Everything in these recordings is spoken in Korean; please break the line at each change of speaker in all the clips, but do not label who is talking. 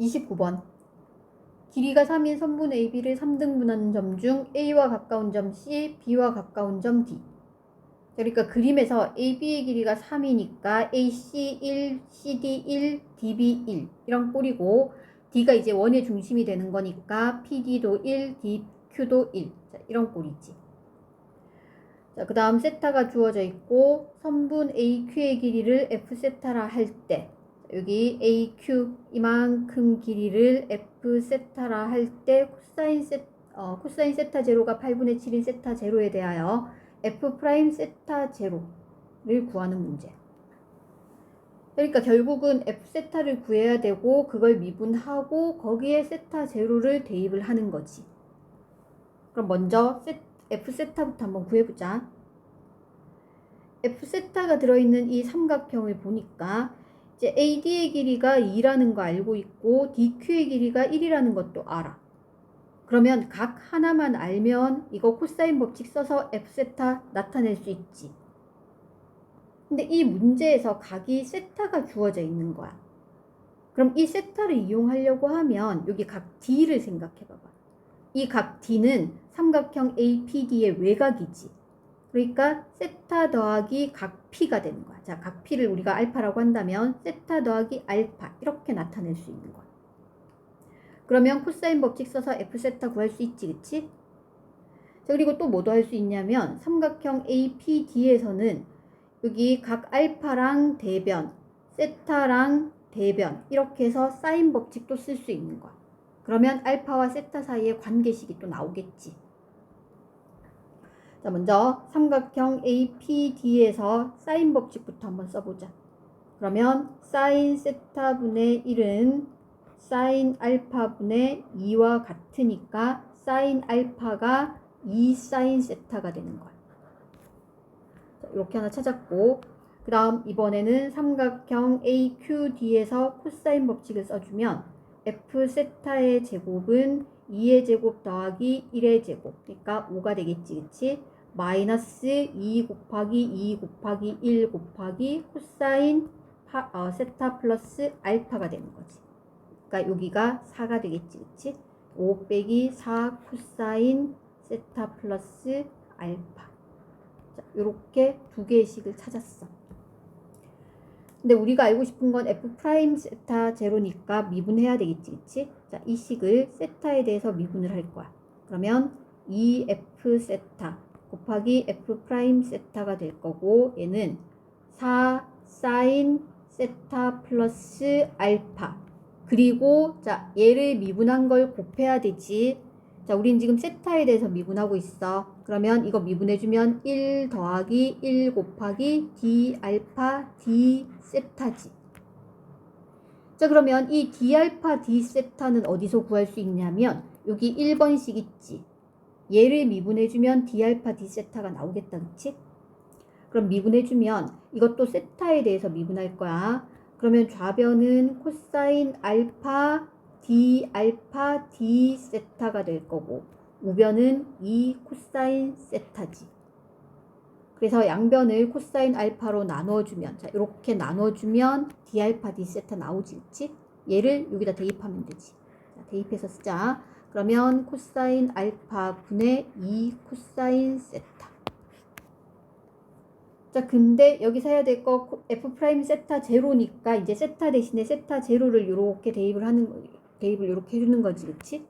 29번. 길이가 3인 선분 AB를 3등분하는 점 중 A와 가까운 점 C, B와 가까운 점 D. 그러니까 그림에서 AB의 길이가 3이니까 AC 1, CD 1, DB 1 이런 꼴이고 D가 이제 원의 중심이 되는 거니까 PD도 1, DQ도 1 자, 이런 꼴이지. 자, 그 다음 세타가 주어져 있고 선분 AQ의 길이를 F 세타라 할때 여기 AQ 이만큼 길이를 F 세타라 할 때 코사인 세 어, 코사인 세타 제로가 8분의 7인 세타 제로에 대하여 F 프라임 세타 제로를 구하는 문제. 그러니까 결국은 F 세타를 구해야 되고 그걸 미분하고 거기에 세타 제로를 대입을 하는 거지. 그럼 먼저 세, F 세타부터 한번 구해보자. F 세타가 들어있는 이 삼각형을 보니까 이제 AD의 길이가 2라는 거 알고 있고 DQ의 길이가 1이라는 것도 알아. 그러면 각 하나만 알면 이거 코사인 법칙 써서 F 세타 나타낼 수 있지. 근데 이 문제에서 각이 세타가 주어져 있는 거야. 그럼 이 세타를 이용하려고 하면 여기 각 D를 생각해 봐봐. 이 각 D는 삼각형 APD의 외곽이지. 그러니까 세타 더하기 각 P가 되는 거야. 자, 각 P를 우리가 알파라고 한다면 세타 더하기 알파 이렇게 나타낼 수 있는 거야. 그러면 코사인 법칙 써서 F 세타 구할 수 있지, 그치? 자, 그리고 또 뭐도 할 수 있냐면 삼각형 APD에서는 여기 각 알파랑 대변, 세타랑 대변 이렇게 해서 사인 법칙도 쓸 수 있는 거야. 그러면 알파와 세타 사이의 관계식이 또 나오겠지. 자, 먼저 삼각형 APD에서 사인 법칙부터 한번 써보자. 그러면 사인 세타분의 1은 사인 알파분의 2와 같으니까 사인 알파가 2 사인 세타가 되는. 자, 이렇게 하나 찾았고 그 다음 이번에는 삼각형 AQD에서 코사인 법칙을 써주면 F 세타의 제곱은 2의 제곱 더하기 1의 제곱 그러니까 5가 되겠지 그치? 마이너스 2 곱하기 2 곱하기 1 곱하기 코사인 파, 어, 세타 플러스 알파가 되는 거지 그러니까 여기가 4가 되겠지 그치? 5 빼기 4 코사인 세타 플러스 알파 자, 요렇게 두 개의 식을 찾았어 근데 우리가 알고 싶은 건 f 프라임 세타 제로니까 미분해야 되겠지, 그치? 자, 이 식을 세타에 대해서 미분을 할 거야. 그러면 2f 세타 곱하기 f 프라임 세타가 될 거고 얘는 4 사인 세타 플러스 알파 그리고 자 얘를 미분한 걸 곱해야 되지. 자, 우린 지금 세타에 대해서 미분하고 있어. 그러면 이거 미분해주면 1 더하기 1 곱하기 d 알파 d 세타지. 자, 그러면 이 d 알파 d 세타는 어디서 구할 수 있냐면 여기 1번식 있지. 얘를 미분해주면 d 알파 d 세타가 나오겠다, 그치? 그럼 미분해주면 이것도 세타에 대해서 미분할 거야. 그러면 좌변은 코사인 알파 d 알파 d 세타가 될 거고 우변은 2 코사인 세타지. 그래서 양변을 코사인 알파로 나눠주면 자 이렇게 나눠주면 d 알파 d 세타 나오지 그치? 얘를 여기다 대입하면 되지. 자, 대입해서 쓰자. 그러면 코사인 알파 분의 2 코사인 세타. 자, 근데 여기서 해야 될 거 f 프라임 세타 제로니까 이제 세타 대신에 세타 제로를 이렇게 대입을 하는 거 대입을 이렇게 해주는 거지, 그치?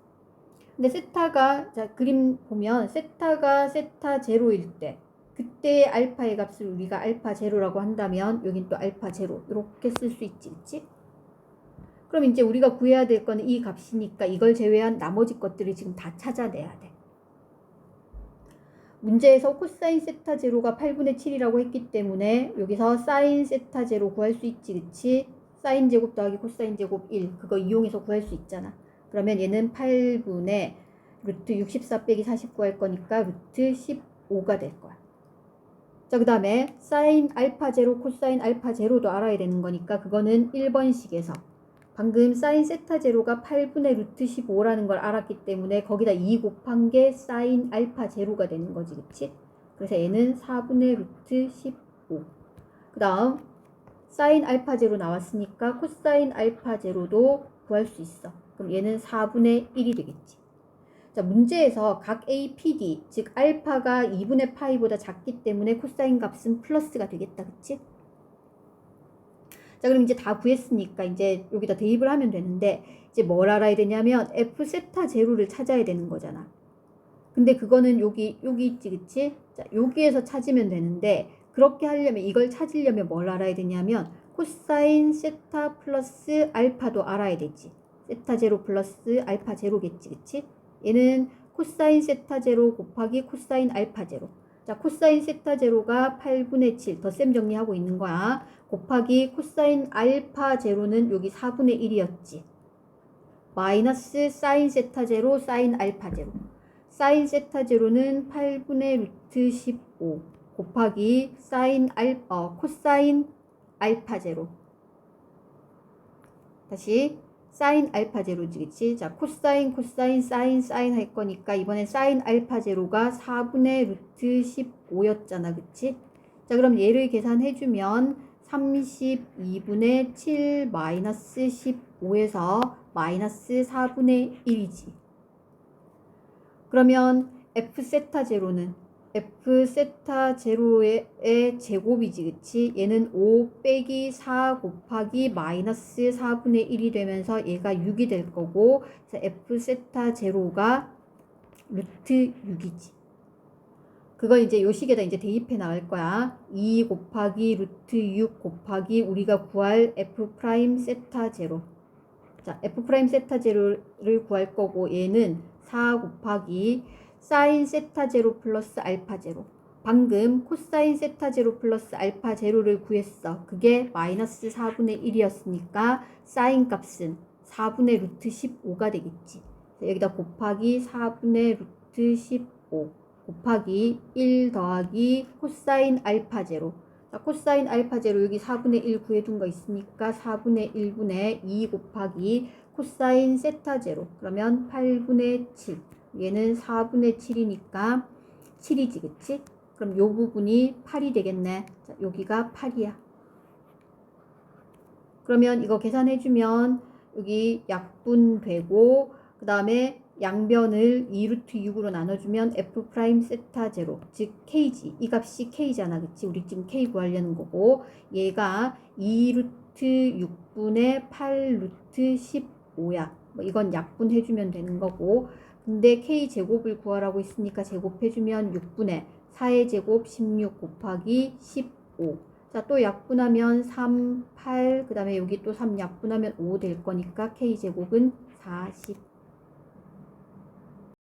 근데 세타가 자 그림 보면 세타가 세타 제로일 때 그때 알파의 값을 우리가 알파 제로라고 한다면 여긴 또 알파 제로 이렇게 쓸 수 있지, 그치? 그럼 이제 우리가 구해야 될 거는 이 값이니까 이걸 제외한 나머지 것들을 지금 다 찾아내야 돼. 문제에서 코사인 세타 제로가 8분의 7이라고 했기 때문에 여기서 사인 세타 제로 구할 수 있지, 그치? 사인 제곱 더하기 코사인 제곱 1 그거 이용해서 구할 수 있잖아. 그러면 얘는 8분의 루트 64 빼기 49 할 거니까 루트 15가 될 거야. 자, 그 다음에 사인 알파 제로, 코사인 알파 제로도 알아야 되는 거니까 그거는 1번식에서 방금 사인 세타 제로가 8분의 루트 15라는 걸 알았기 때문에 거기다 2 곱한 게 사인 알파 제로가 되는 거지, 그치? 그래서 얘는 4분의 루트 15. 그 다음 사인 알파 제로 나왔으니까 코사인 알파 제로도 구할 수 있어. 그럼 얘는 4분의 1이 되겠지. 자, 문제에서 각 A, P, D, 즉 알파가 2분의 파이보다 작기 때문에 코사인 값은 플러스가 되겠다. 그치? 자, 그럼 이제 다 구했으니까 이제 여기다 대입을 하면 되는데 이제 뭘 알아야 되냐면 F 세타 제로를 찾아야 되는 거잖아. 근데 그거는 여기 여기 있지, 그치? 자, 여기에서 찾으면 되는데 그렇게 하려면 이걸 찾으려면 뭘 알아야 되냐면 코사인 세타 플러스 알파도 알아야 되지. 세타 제로 플러스 알파 제로겠지, 그치? 얘는 코사인 세타 제로 곱하기 코사인 알파 제로. 자, 코사인 세타 제로가 8분의 7, 덧셈 정리하고 있는 거야. 곱하기 코사인 알파 제로는 여기 4분의 1이었지. 마이너스 사인 세타 제로, 사인 알파 제로. 사인 세타 제로는 8분의 루트 15 곱하기 사인 알, 어, 코사인 알파 제로. 다시 사인 알파 제로지 그치? 자 코사인 코사인 사인 사인 할 거니까 이번엔 사인 알파 제로가 4분의 루트 15였잖아 그치? 자 그럼 얘를 계산해 주면 32분의 7 마이너스 15에서 마이너스 4분의 1이지 그러면 f 세타 제로는 f 세타 제로의 제곱이지 그치? 얘는 5 빼기 4 곱하기 마이너스 4분의 1이 되면서 얘가 6이 될 거고 f 세타 제로가 루트 6이지. 그걸 이제 요 식에다 이제 대입해 나갈 거야. 2 곱하기 루트 6 곱하기 우리가 구할 f 프라임 세타 제로. 자 f 프라임 세타 제로를 구할 거고 얘는 4 곱하기 사인 세타 제로 플러스 알파 제로. 방금 코사인 세타 제로 플러스 알파 제로를 구했어. 그게 마이너스 4분의 1이었으니까 사인 값은 4분의 루트 15가 되겠지. 여기다 곱하기 4분의 루트 15 곱하기 1 더하기 코사인 알파 제로. 자, 코사인 알파 제로 여기 4분의 1 구해둔 거 있으니까 4분의 1분의 2 곱하기 코사인 세타 제로. 그러면 8분의 7. 얘는 4분의 7이니까 7이지, 그치? 그럼 요 부분이 8이 되겠네. 자, 여기가 8이야. 그러면 이거 계산해주면 여기 약분되고, 그 다음에 양변을 2루트 6으로 나눠주면 f 프라임 세타 제로, 즉 k지. 이 값이 k잖아, 그치? 우리 지금 k 구하려는 거고, 얘가 2루트 6분의 8루트 15야. 뭐 이건 약분해주면 되는 거고, 근데 k 제곱을 구하라고 했으니까 제곱해주면 6분의 4의 제곱 16 곱하기 15. 자, 또 약분하면 3, 8, 그 다음에 여기 또 3 약분하면 5 될 거니까 k 제곱은 40.